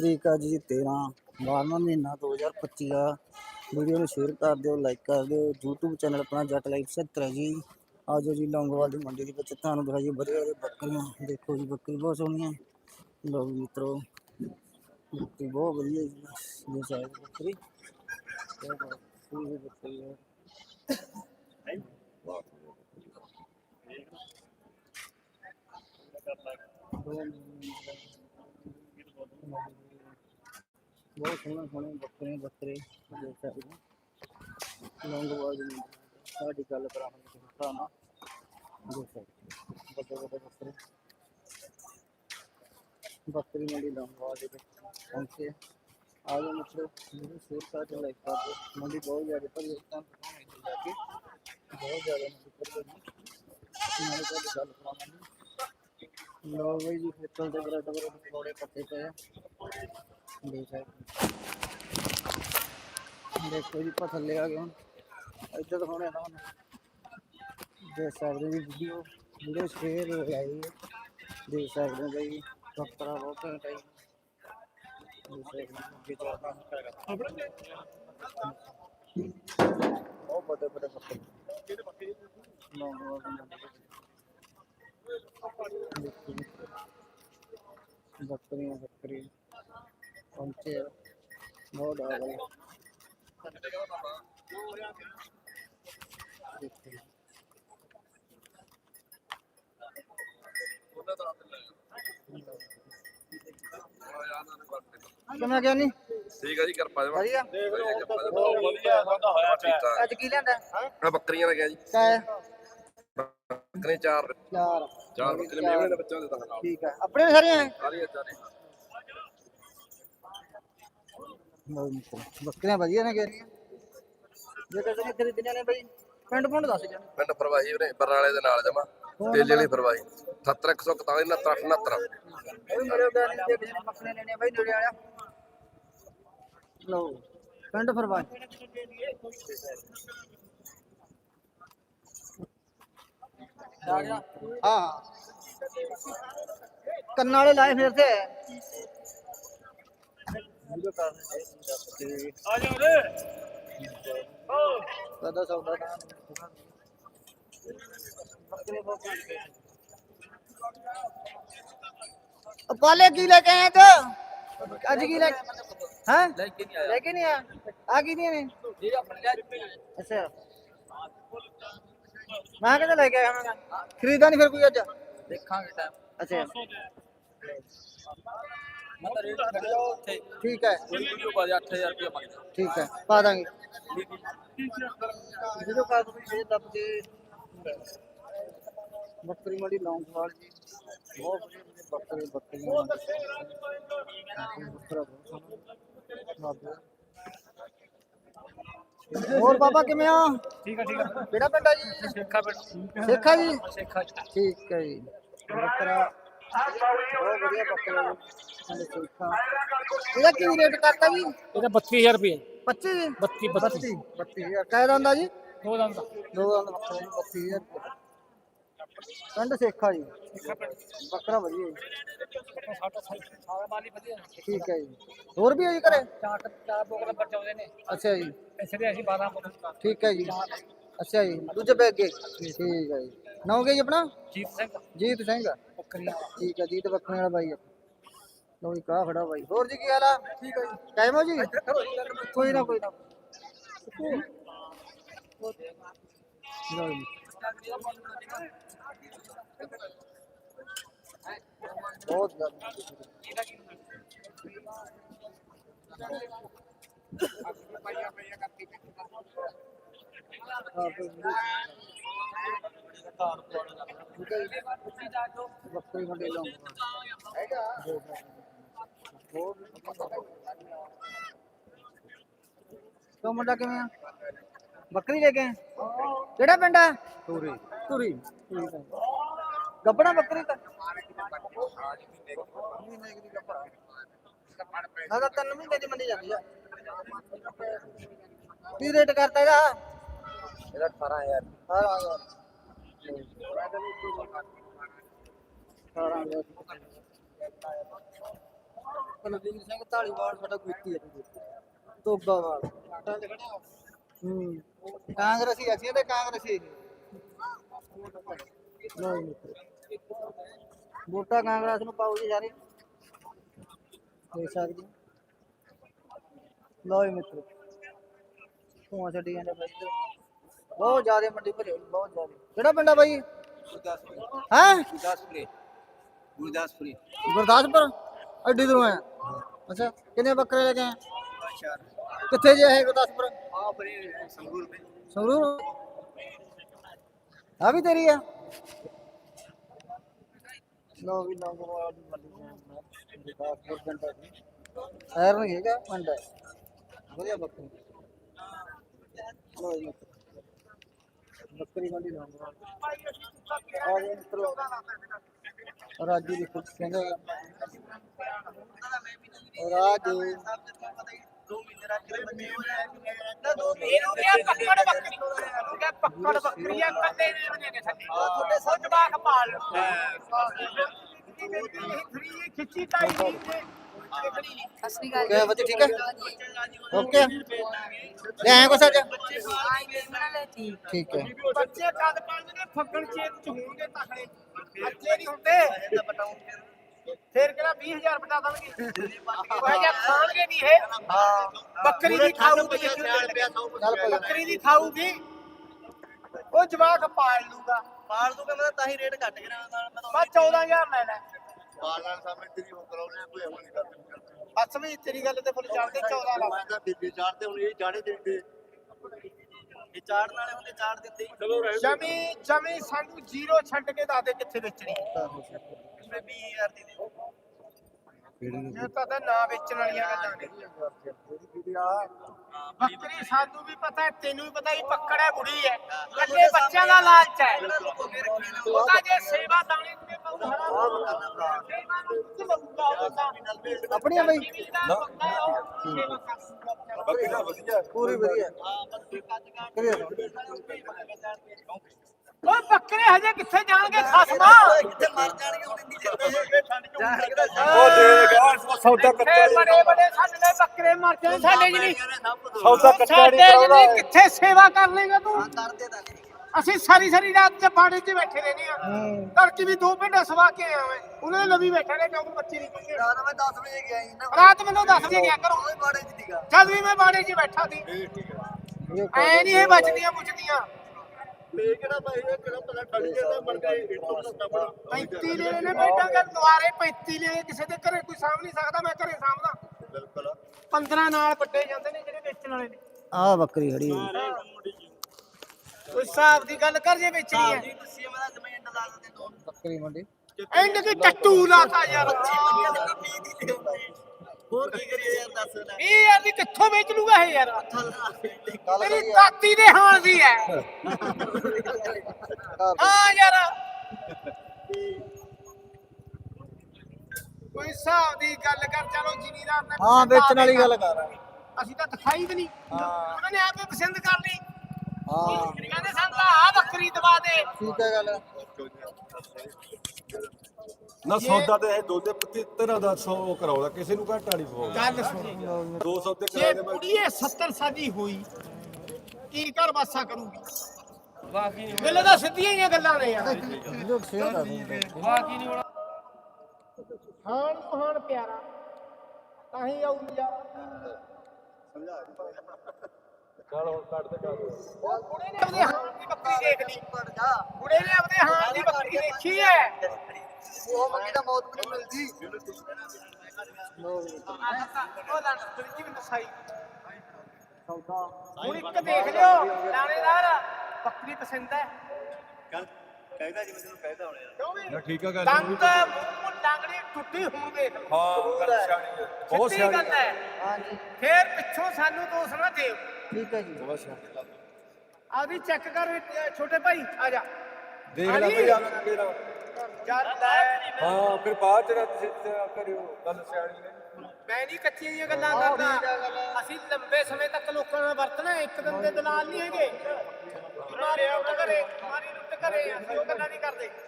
ਤਰੀਕ ਆ ਜੀ 13 12ਵਾਂ ਮਹੀਨਾ 2025 ਆ ਵੀਡੀਓ ਨੂੰ ਸ਼ੇਅਰ ਕਰ ਦਿਓ ਲਾਈਕ ਕਰ ਦਿਓ। YouTube ਚੈਨਲ ਆਪਣਾ ਜੱਟ ਲਾਈਫ 77 ਹੈ ਜੀ। ਆਜੋ ਜੀ ਲੌਂਗੋਵਾਲ ਦੀ ਮੰਡੀ ਦੇ ਵਿੱਚ। ਤੁਹਾਨੂੰ ਦਿਖਾਈਏ ਵਧੀਆ ਵਧੀਆ ਬੱਕਰੀਆਂ। ਦੇਖੋ ਜੀ ਬੱਕਰੀ ਬਹੁਤ ਸੋਹਣੀ ਹੈ ਲਓ ਜੀ ਮਿੱਤਰੋ, ਬੱਕਰੀ ਬਹੁਤ ਵਧੀਆ ਜੀ। ਇਹ ਸਾਈਜ਼ ਬੱਕਰੀ। ਇਹ ਬਹੁਤ ਸੋਹਣੀ ਬੱਕਰੀ ਹੈ ਬਹੁਤ ਸੋਹਣੇ ਸੋਹਣੇ ਬੱਕਰੇ ਬੱਕਰੇ ਦੇਖ ਸਕਦੇ ਹੋ ਲੌਂਗੋਵਾਲ ਦੀ ਮੰਡੀ ਸਾਡੀ ਗੱਲ ਕਰਾਂਗੇ ਕਿਸੇ ਭਰਾ ਨਾਲ ਦੇਖ ਸਕਦੇ ਹੋ ਵੱਡੇ ਵੱਡੇ ਬੱਕਰੇ ਬੱਕਰੀ ਮੰਡੀ ਲੌਂਗੋਵਾਲ ਦੇ ਵਿੱਚ ਪਹੁੰਚੇ ਆ। ਆ ਜਾਓ ਮਤਲਬ ਮੇਰੇ ਸ਼ੇਅਰ ਕਰ ਦਿਓ ਲਾਈਕ ਕਰ ਦਿਓ ਮੰਡੀ ਬਹੁਤ ਜ਼ਿਆਦਾ ਪਰ ਇਸ ਟਾਈਮ ਦਿਖਾਉਣੇ ਜਾ ਕੇ ਬਹੁਤ ਜ਼ਿਆਦਾ ਮੰਡੀ ਪਰ ਗਈ ਨਾਲੇ ਤਾਂ ਗੱਲ ਕਰਾਂਗੇ ਲੋ ਬਈ ਜੀ ਖੇਤਲ ਦੇ ਬਰੇਡ ਬਰੇਡ ਥੋੜੇ ਪੱਤੇ ਪਏ ਆ ਦੇਖ ਸਕਦੇ ਹੋ। ਦੇਖੋ ਜੀ ਪਾ ਥੱਲੇ ਆ ਗਿਆ ਹੁਣ ਇੱਧਰ ਦਿਖਾਉਣੇ ਨਾ ਹੁਣ ਦੇਖ ਸਕਦੇ ਹੋ ਜੀ ਵੀਡੀਓ ਵੀਡੀਓ ਸ਼ੇਅਰ ਹੋ ਗਈ ਹੈ ਦੇਖ ਸਕਦੇ ਹੋ ਬਈ ਬੱਕਰਾ ਬਹੁਤ ਘੈਂਟ ਹੈ ਜੀ। ਦੇਖ ਸਕਦੇ ਹੋ ਅੱਗੇ ਚੱਲਦਾ ਬਹੁਤ ਵੱਡੇ ਵੱਡੇ ਬੱਕਰੇ ਕਿਹੜੇ ਬੱਕਰੇ ਲੌਂਗੋਵਾਲ ਦੇ ਮੰਡੀ ਵਿੱਚ। ਦੇਖੋ ਜੀ। ਬੱਕਰੀਆਂ ਬੱਕਰੀ ਪਹੁੰਚੇ ਆ। ਬਹੁਤ ਆ ਗਏ। ਦੇਖੋ ਜੀ। ਕਿਵੇਂ ਗਿਆ ਨਹੀਂ ਠੀਕ ਆ ਜੀ ਕਿਰਪਾ ਜੀ ਵਧੀਆ। ਵਧੀਆ ਠੀਕ। ਠਾਕ ਅੱਜ ਕੀ ਲੈਂਦਾ ਆ ਬੱਕਰੀਆਂ ਲੱਗਿਆ ਜੀ। ਕਾਇਆ ਬੱਕਰੇ ਚਾਰ। ਚਾਰ। ਚਾਰ ਬੱਕਰੇ ਮੇਵਣੇ ਦੇ ਬੱਚਿਆਂ ਦੇ ਤਾਂ ਨਾਲ। ਠੀਕ ਹੈ ਆਪਣੇ ਸਾਰੀਆਂ ਹੈ ਸਾਰੀਆਂ ਚਾਰੇ ਬੱਕਰੀਆਂ ਵਧੀਆ ਨੇ ਗੇਰੀਆਂ ਜੇ ਕਿਸੇ ਨੇ ਖਰੀਦਣੀਆਂ ਨੇ ਬਈ ਪਿੰਡ ਪੁੰਡ ਦੱਸ ਜਾ ਪਿੰਡ ਪ੍ਰਵਾਹੀ ਵੀਰੇ ਬਰਨਾਲੇ ਦੇ ਨਾਲ ਜਮਾ ਤੇਲੇ ਵਾਲੀ ਪ੍ਰਵਾਹੀ। 7141 69 ਉਹ ਮੇਰੇ ਗਾਣੇ ਦੇ ਕਿਸੇ ਬੱਕਰੇ ਲੈਣੇ ਆ ਬਈ ਨੇੜੇ ਵਾਲਿਆ ਲਓ ਪਿੰਡ ਫਰਵਾਨ ਹਾਂ। ਕੰਨਾਂ ਵਾਲੇ ਲਾਏ ਫਿਰ ਤੇ। ਆ ਜਾ ਰੇ ਕਦਾ ਸੌਦਾ ਨਾ ਬੱਕਰੇ ਬਹੁਤ ਉਹ ਪਾਲੇ ਕੀ ਲੈ ਕੇ ਆਏ ਤੂੰ ਅੱਜ ਕੀ ਲੈ ਹਾਂ ਲੈ ਕੇ ਨਹੀਂ ਲੈ ਕੇ ਨਹੀਂ ਆਇਆ ਆ ਕੀ ਦੀਆਂ ਨੇ ਇਹ ਆਪਣੇ ਲੈ ਅੱਛਾ ਮੈਂ ਕਿਹਦਾ ਲੈ ਕੇ ਆਇਆ ਮੈਂ ਖਰੀਦਾ ਨਹੀਂ ਫਿਰ ਕੋਈ ਅੱਜ ਦੇਖਾਂਗੇ ਟਾਈਮ ਅੱਛਾ ਮੈਂ ਤਾਂ ਰੇਟ ਖੜਿਆ ਉੱਥੇ ਠੀਕ ਹੈ ਕੋਈ ਵੀਡੀਓ ਪਾ ਦੇ 8000 ਰੁਪਏ ਮੰਗਦਾ ਠੀਕ ਹੈ ਪਾ ਦਾਂਗੇ ਜਦੋਂ ਕਾ ਤੁਸੀਂ ਫੇਰ ਦੱਬ ਕੇ ਬੱਕਰੀ ਮੰਡੀ ਲੌਂਗਵਾਲ ਜੀ ਬਹੁਤ ਵਧੀਆ ਵਧੀਆ ਬੱਕਰੇ ਬੱਕਰੀਆਂ ਬੱਕਰਾ ਬਹੁਤ ਸੋਹਣਾ। ਬਾਬਾ। ਹੋਰ ਬਾਬਾ ਕਿਵੇਂ ਆ ਠੀਕ ਆ ਠੀਕ ਆ ਕਿਹੜਾ ਪਿੰਡ ਆ ਜੀ ਸੇਖਾ ਬੇਟ ਸੇਖਾ ਜੀ ਸੇਖਾ ਠੀਕ ਹੈ ਜੀ ਬੱਕਰਾ ਬਹੁਤ ਵਧੀਆ ਬੱਕਰਾ ਜੀ ਇਹਦਾ ਕੀ ਰੇਟ ਕਰਤਾ ਜੀ? ਇਹਦਾ 32000 ਰੁਪਏ 25 ਜੀ 32 32 32000 ਕਾਇ ਦਾ ਹੁੰਦਾ ਜੀ? ਦੋ ਦਾ ਦੋ ਦੰਦ ਬੱਕਰੇ ਨੂੰ 32000 ਪਿੰਡ ਸੇਖਾ ਜੀ। ਬੱਕਰਾ ਵਧੀਆ ਜੀ। ਸਾਰਾ ਮਾਲ ਵਧੀਆ। ਠੀਕ ਹੈ ਜੀ। ਹੋਰ ਵੀ ਹੈ ਜੀ ਘਰੇ? ਚਾਰ ਚਾਰ ਬੋਕਲ ਬੱਚੇ ਆਉਂਦੇ ਨੇ। ਅੱਛਾ ਜੀ। ਇਸੇ ਲਈ ਅਸੀਂ 12 ਬੋਕਲ ਠੀਕ ਹੈ ਜੀ। ਅੱਛਾ ਜੀ। ਦੂਜੇ ਬੈਗ ਅੱਗੇ ਠੀਕ ਹੈ ਜੀ। ਨਾਮ ਕੀ ਜੀ ਆਪਣਾ ਜੀਤ ਸਿੰਘ ਜੀਤ ਸਿੰਘ ਬੱਕਰੀਆਂ ਠੀਕ ਹੈ ਜੀਤ ਬੱਕਰੇ ਵਾਲਾ ਬਾਈ ਲੋ ਜੀ ਕਾ ਖੜਾ ਬਾਈ ਹੋਰ ਜੀ ਕੀ ਹਾਲ ਆ ਠੀਕ ਹੈ ਜੀ ਟਾਈਮ ਹੋ ਜੀ ਕੋਈ ਨਾ ਕੋਈ ਨਾ ਲਓ ਜੀ ਬਹੁਤ ਜ਼ਿਆਦਾ ਹਾਂ ਫਿਰ ਵੀਡੀਓ- ਠੀਕ ਹੈ ਜੀ। ਬੱਕਰੀ ਮੰਡੀ ਲਾਉਂਗਾ ਹੈਗਾ ਹੋਰ ਤੋ ਮੁੰਡਾ ਕਿਵੇਂ ਆ? ਬੱਕਰੀ ਲੈ ਕੇ ਆਏ? ਕਿਹੜਾ ਪਿੰਡ ਆ? ਧੂਰੀ। ਧੂਰੀ। ਗੱਬੜਾ ਬੱਕਰੀ ਤਾਂ। ਨਾ ਤਾਂ ਤਿੰਨ ਮਹੀਨੇ ਦੀ ਮੰਡੀ ਜਾਂਦੀ ਆ। ਕੀ ਰੇਟ ਕਰਤਾ ਇਹਦਾ? ਇਹਦਾ 18000 18000 18000 ਸਿੰਘ ਢਾਲੀਵਾਲ ਸਾਡਾ ਗੁੱਤੀ ਹੈ ਤੋਬਾਵਾਲ ਹੂੰ ਕਾਂਗਰਸੀ ਅਸੀਂ ਤੇ ਕਾਂਗਰਸੀ ਨਹੀਂ ਮਿੱਤਰ ਵੋਟਾਂ ਕਾਂਗਰਸ ਨੂੰ ਪਾਓ ਜੀ ਸਾਰੇ। ਦੇਖ ਸਕਦੇ ਹੋ। ਮਿੱਤਰ। ਧੂਆਂ ਛੱਡੀ ਜਾਂਦੇ ਬਾਈ ਬਹੁਤ ਜ਼ਿਆਦਾ ਮੰਡੀ ਭਰੀ ਹੋਈ, ਬਹੁਤ ਜ਼ਿਆਦਾ ਕਿਹੜਾ ਪਿੰਡ ਆ ਬਾਈ ਹੈ ਗੁਰਦਾਸਪੁਰੇ ਗੁਰਦਾਸਪੁਰੀ ਗੁਰਦਾਸਪੁਰ ਅੱਡੀ ਦੂਰੋਂ ਆਇਆ ਅੱਛਾ ਕਿੰਨੇ ਬੱਕਰੇ ਲੈ ਕੇ ਆਏ ਅੱਛਾ ਕਿੱਥੇ ਜੇ ਹੈ ਗੁਰਦਾਸਪੁਰ ਆ ਬਰੇ ਸੰਗੂਰ में। ਸੰਗਰੂਰ ਆ ਵੀ ਤੇਰੀ ਆ ਲੋ ਵੀ ਲੰਗੋਵਾਲ ਦੀ ਮੰਡੀ ਚ ਗੁਰਦਾਸਪੁਰ ਪਿੰਡ ਹੈ ਜੀ। ਸ਼ਹਿਰ ਨਹੀਂ ਹੈਗਾ ਪਿੰਡ ਹੈ ਵਧੀਆ ਬੱਕਰੀ ਲੋ ਜੀ ਬੱਕਰੀ ਮੰਡੀ ਲੰਗੋਵਾਲ ਆ ਜੀ ਮਿੱਤਰੋ ਰਾਜੂ ਦੀ ਖੁਦ ਸਿੰਘ ਰਾਜੂ ਇਹਨੂੰ ਕਿਹਾ ਪੱਕੜ ਬੱਕਰੀ ਇਹਨੂੰ ਕਿਹਾ ਪੱਕੜ ਬੱਕਰੀ ਆ। ਕੱਲੇ ਨੇ ਉਹਨੇ ਨੇ ਸਾਡੇ ਤੁਹਾਡੇ ਸੋ ਜਵਾਕ ਪਾਲ ਖਿੱਚੀ ਸਤਿ ਸ਼੍ਰੀ ਅਕਾਲ ਕਿਆ ਬੱਚੇ ਠੀਕ ਹੈ ਓਕੇ ਲੈ ਆਏ ਕੁਛ ਅੱਜ ਠੀਕ ਠੀਕ ਹੈ ਬੱਚੇ ਕਦ ਪੰਜ ਨੇ ਫੱਗਣ ਚੇਤ ਚ ਹੋਣਗੇ ਤਖੜੇ ਅੱਜੇ ਨਹੀਂ ਹੁੰਦੇ ਫੇਰ ਕਿਹੜਾ 20000 ਬਟਾ ਦੇਣਗੇ ਉਹ ਜਾਂ ਖਾਣਗੇ ਨਹੀਂ ਇਹ ਬੱਕਰੀ ਦੀ ਖਾਊਗੀ ਬੱਕਰੀ ਦੀ ਖਾਊਗੀ ਉਹ ਜਵਾਕ ਪਾਲ ਲੂਗਾ। ਪਾਲ ਦੂਗਾ ਮੈਂ ਤਾਂ ਹੀ ਰੇਟ ਘੱਟ ਕਰਾਂ ਮੈਂ ਤਾਂ ਬਸ 14000 ਲੈ ਲੈ। ਨਾਲ ਸਾਹਮਣੇ ਤੇਰੀ ਉਹ ਕਰਾਉਣੇ ਕੋਈ ਅਮਲ ਨਹੀਂ ਕਰਦੇ ਬਸ ਵੀ ਤੇਰੀ ਗੱਲ ਤੇ ਫੁੱਲ ਚੜਦੇ 14 ਲਾ ਮੈਂ ਤਾਂ ਬੀਬੀ ਚਾੜਦੇ ਹੁਣ ਇਹ ਚਾੜੇ ਦਿੰਦੇ। ਇਹ ਚਾੜਨ ਵਾਲੇ ਹੁੰਦੇ ਚਾੜ ਦਿੰਦੇ ਚਲੋ ਜਮੀ ਜਮੀ ਸਾਨੂੰ ਜ਼ੀਰੋ ਛੱਡ ਕੇ ਦੱਸ ਦੇ ਕਿੱਥੇ ਵੇਚਣੀ। ਮੈਂ 20000 ਦੀ ਦੇ ਇਹ ਤਾਂ ਤਾਂ ਨਾ ਵੇਚਣ ਵਾਲੀਆਂ ਗੱਲਾਂ ਨੇ। ਬੱਕਰੀ ਸਾਨੂੰ ਵੀ ਪਤਾ ਹੈ ਤੈਨੂੰ ਵੀ ਪਤਾ ਹੀ ਪੱਕੜ ਹੈ ਬੁੜੀ ਹੈ। ਕੱਲੇ ਬੱਚਿਆਂ ਦਾ ਲਾਲਚ ਹੈ। ਉਹ ਤਾਂ ਜੇ ਸੇਵਾ ਦਾਣੇ ਤੇ ਆਪਣੀਆਂ ਬਈ। ਬੱਕਰੀ ਵਧੀਆ। ਪੂਰੀ ਵਧੀਆ। ਕਰੀਏ ਉਹ ਬੱਕਰੇ ਹਜੇ ਕਿੱਥੇ ਜਾਣਗੇ? ਖਸਮਾ। ਕਿੱਥੇ ਮਰ ਜਾਣਗੇ ਹੁਣ ਇੰਨੀ ਜਲਦੀ ਉਹ ਦੇ ਸੌਦਾ ਕੱਚਾ ਬੜੇ ਬੜੇ ਸਾਡੇ ਬੱਕਰੇ ਮਰ ਜਾਣ ਸਾਡੇ ਜੀ ਨਹੀਂ। ਸੌਦਾ ਸਾਡੇ ਜੀ ਨਹੀਂ ਕਿੱਥੇ ਸੇਵਾ ਕਰ ਲੇਗਾ ਤੂੰ? ਕਰਦੇ ਤਾਂ ਅਸੀਂ ਸਾਰੀ ਸਾਰੀ ਰਾਤ ਚ ਬਾੜੇ 'ਚ ਬੈਠੇ ਰਹਿੰਦੇ ਆ ਤੜਕੀ ਵੀ ਦੋ ਪਿੰਡ ਸਵਾ ਕੇ ਮੈਂ ਉਹਨਾਂ ਲਵੀ ਬੈਠੇ ਨੇ ਕਿਉਂਕਿ ਬੱਚੇ ਨਹੀਂ ਪੱਕੇ ਰਾਤ ਮੈਂ 10 ਵਜੇ ਗਿਆ ਸੀ ਨਾ। ਰਾਤ ਮੈਨੂੰ ਦੱਸ ਕੇ ਗਿਆ ਕਰੋ। ਉਹ ਬਾੜੇ ਚ ਦੀਗਾ ਜਦ ਵੀ ਮੈਂ ਬਾੜੇ 'ਚ ਬੈਠਾ ਸੀ। ਐ ਨਹੀਂ ਇਹ ਬਚਦੀਆਂ ਬੁਝਦੀਆਂ ਇਹ ਕਿਹੜਾ ਭਾਈ ਇਹ ਕਿਹੜਾ ਪਤਾ ਠੱਡ ਜਾਂਦਾ ਮਰ ਗਏ ਇਤੋਂ ਦਾ ਸਾਹਮਣਾ 35 ਲੈ ਨੇ ਬੈਠਾ ਕਰ ਦੁਆਰੇ 35 ਲੈ ਕਿਸੇ ਦੇ ਘਰੇ ਕੋਈ ਸਾਂਭ ਨਹੀਂ ਸਕਦਾ ਮੈਂ ਘਰੇ ਸਾਂਭਦਾ। ਬਿਲਕੁਲ। 15 ਨਾਲ ਵੱਡੇ ਜਾਂਦੇ ਨੇ ਜਿਹੜੇ ਵੇਚਣ ਵਾਲੇ ਨੇ। ਆ ਬੱਕਰੀ ਖੜੀ ਹੋਈ। ਕੋਈ ਹਿਸਾਬ ਦੀ ਗੱਲ ਕਰ ਜੇ ਵੇਚਣੀ ਹੈ। ਤੁਸੀਂ ਮੈਂ ਤਾਂ ਜ਼ਮੀਨ ਲਾ ਦਿੰਦੇ ਦੋ ਬੱਕਰੀ ਮੰਡੀ। ਐਂਡ ਕੀ ਟੱਟੂ ਲਾਤਾ ਯਾਰ ਹੋਰ ਕੀ ਕਰੀਏ ਯਾਰ ਦੱਸ ਨਾ ਇਹ ਯਾਰ ਵੀ ਕਿੱਥੋਂ ਵੇਚ ਲੂਗਾ ਇਹ ਯਾਰ? ਗੱਲ ਮੇਰੀ ਕਰੀ ਦੇ ਹਾਲ ਦੀ ਹੈ। ਹਾਂ ਯਾਰ। ਕੋਈ ਹਿਸਾਬ ਦੀ ਗੱਲ ਕਰ ਚਲੋ ਜ਼ਿਮੀਦਾਰ ਨੇ ਹਾਂ ਵੇਚਣ ਵਾਲੀ। ਗੱਲ ਕਰ ਅਸੀਂ ਤਾਂ ਦਿਖਾਈ ਵੀ ਨਹੀਂ। ਹਾਂ। ਉਹਨਾਂ ਨੇ ਆਪੇ ਪਸੰਦ ਕਰ ਲਈ। ਹਾਂ। ਕਹਿੰਦੇ ਸਾਨੂੰ ਤਾਂ ਆ ਬੱਕਰੀ ਦਵਾ ਦੇ। ਠੀਕ ਹੈ ਗੱਲ। ਨਾ ਸੌਦਾ ਤੇ ਇਹ ਦੋਦੇ ਪੱਤੀ ਤੇਰਾ ਦਾ 100 ਕਰਾਉਦਾ ਕਿਸੇ ਨੂੰ ਘਾਟਾ ਨਹੀਂ ਪਵਾਉਂਦਾ ਗੱਲ ਸੁਣ। 200 ਤੇ ਜੇ ਕਰਾ ਦੇ ਮੈਂ ਕੁੜੀਏ 70 ਸਾਦੀ ਹੋਈ ਕੀ ਘਰ ਵਾਸਾ ਕਰੂਗੀ? ਗੱਲਾਂ ਤਾਂ ਸਿੱਧੀਆਂ ਹੀ ਗੱਲਾਂ ਨੇ ਯਾਰ। ਜੋ ਸ਼ੇਅਰ ਕਰ ਦਿੰਦੇ ਹਾਣ ਨੂੰ ਹਾਣ ਪਿਆਰਾ ਤਾਂ ਹੀ ਆਉ ਜਾ ਚੱਲ ਹੁਣ ਕੱਢ ਦੇ ਕਰ ਉਹ ਬੁੜੇ ਨੇ ਆਪਦੇ ਹਾਣ ਦੀ ਬੱਕਰੀ ਦੇਖ ਲਈ ਬੁੜੇ ਨੇ ਆਪਦੇ ਹਾਣ ਦੀ ਬੱਕਰੀ ਦੇਖੀ ਹੈ। ਉਹ ਮੰਗੀ ਤਾਂ ਮੌਤ ਵੀ ਨਹੀਂ ਮਿਲਦੀ। ਉਹ ਲੜ ਜੀ ਮੈਨੂੰ ਸਾਈ ਹੁਣ ਇੱਕ ਦੇਖ ਲਿਓ ਲਾਣੇਦਾਰ ਬੱਕਰੀ ਪਸੰਦ ਹੈ। ਕੱਲ ਕਹਿੰਦਾ ਜਿਵੇਂ ਤੈਨੂੰ ਕਹਿੰਦਾ ਹੋਣਾ। ਯਾਰ ਕਿਉਂ ਵੀ? ਨਾ ਠੀਕ ਆ ਗੱਲ ਦੰਦ ਮੂੰਹ ਡਾਂਗੜੀ ਟੁੱਟੀ ਹੁਣ ਦੇਖ ਲਓ। ਹਾਂ ਗੱਲ ਸਿਆਣੀ ਹੈ ਬਹੁਤ ਸਿੱਧੀ ਸਿਆਣੀ ਗੱਲ ਹੈ ਹਾਂਜੀ। ਫੇਰ ਪਿੱਛੋਂ ਸਾਨੂੰ ਦੋਸ਼ ਨਾ ਦਿਓ। ਠੀਕ ਹੈ ਜੀ। ਬਹੁਤ ਸਿਆਣੀ ਗੱਲ। ਆਦੀ ਚੈੱਕ ਕਰ ਅ, ਛੋਟੇ ਭਾਈ ਆ ਜਾ। ਦੇਖ ਲੈ। ਭਈ ਆਵੇਂ ਤੇਰਾ ਯਾਰ ਲੈ ਹਾਂ। ਫਿਰ ਬਾਅਦ ਚ ਰੱਤ ਕਰਿਓ ਗੱਲ ਸਿਆਣੀ ਹੈ। ਮੈਂ ਨਹੀਂ ਕੱਚੀਆਂ ਗੱਲਾਂ ਕਰਦਾ। ਅਸੀਂ ਲੰਬੇ ਸਮੇਂ ਤੱਕ ਲੋਕਾਂ ਨਾਲ ਵਰਤਣਾ ਇੱਕ ਦਿਨ ਦੇ ਦਲਾਲ ਨਹੀਂ ਹੈਗੇ। ਮਾਰੇ ਮਾਰੀ ਰੁੱਟ ਕਰੇ ਅਸੀਂ ਉਹ ਗੱਲਾਂ ਨਹੀਂ ਕਰਦੇ।